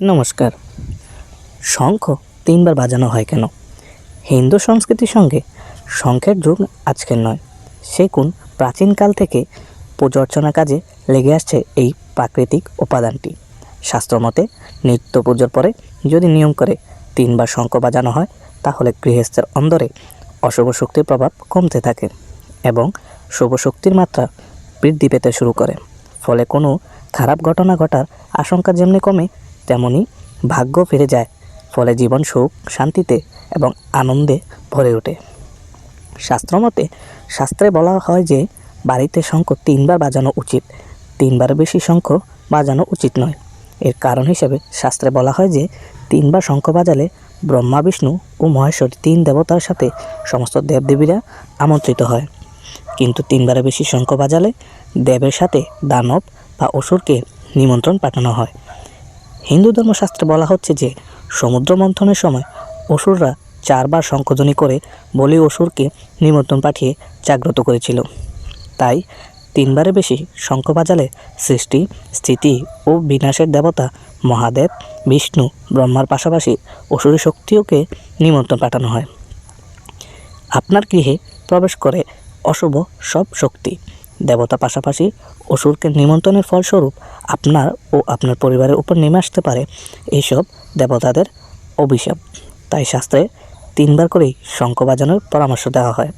নমস্কার। শঙ্খ তিনবার বাজানো হয় কেন? হিন্দু সংস্কৃতির সঙ্গে শঙ্খের যুগ আজকের নয়। সে কোন প্রাচীনকাল থেকে পুজো অর্চনা কাজে লেগে আসছে এই প্রাকৃতিক উপাদানটি? শাস্ত্রমতে নিত্য পুজোর পরে যদি নিয়ম করে তিনবার শঙ্খ বাজানো হয়, তাহলে গৃহস্থের অন্দরে অশুভ শক্তির প্রভাব কমতে থাকে এবং শুভ শক্তির মাত্রা বৃদ্ধি পেতে শুরু করে। ফলে কোনো খারাপ ঘটনা ঘটার আশঙ্কা যেমনি কমে তেমনি ভাগ্য ফিরে যায়, ফলে জীবন সুখ, শান্তিতে এবং আনন্দে ভরে ওঠে। শাস্ত্রমতে শাস্ত্রে বলা হয় যে, বাড়িতে শঙ্খ তিনবার বাজানো উচিত, তিনবার বেশি শঙ্খ বাজানো উচিত নয়। এর কারণ হিসেবে শাস্ত্রে বলা হয় যে, তিনবার শঙ্খ বাজালে ব্রহ্মা, বিষ্ণু ও মহেশ্বর তিন দেবতার সাথে সমস্ত দেবদেবীরা আমন্ত্রিত হয়। কিন্তু তিনবারের বেশি শঙ্খ বাজালে দেবের সাথে দানব বা অসুরকে নিমন্ত্রণ পাঠানো হয়। হিন্দু ধর্মশাস্ত্রে বলা হচ্ছে যে, সমুদ্র মন্থনের সময় অসুররা চারবার শঙ্খধ্বনি করে বলি অসুরকে নিমন্ত্রণ পাঠিয়ে জাগ্রত করেছিল। তাই তিনবারের বেশি শঙ্খ বাজালে সৃষ্টি, স্থিতি ও বিনাশের দেবতা মহাদেব, বিষ্ণু, ব্রহ্মার পাশাপাশি অসুরী শক্তিওকে নিমন্ত্রণ পাঠানো হয়। আপনার গৃহে প্রবেশ করে অশুভ সব শক্তি দেবতা পাশাপাশি অসুরকে নিমন্ত্রণের ফলস্বরূপ আপনার ও আপনার পরিবারের উপর নেমে আসতে পারে এইসব দেবতাদের অভিশাপ। তাই শাস্ত্রে তিনবার করেই শঙ্খ বাজানোর পরামর্শ দেওয়া হয়।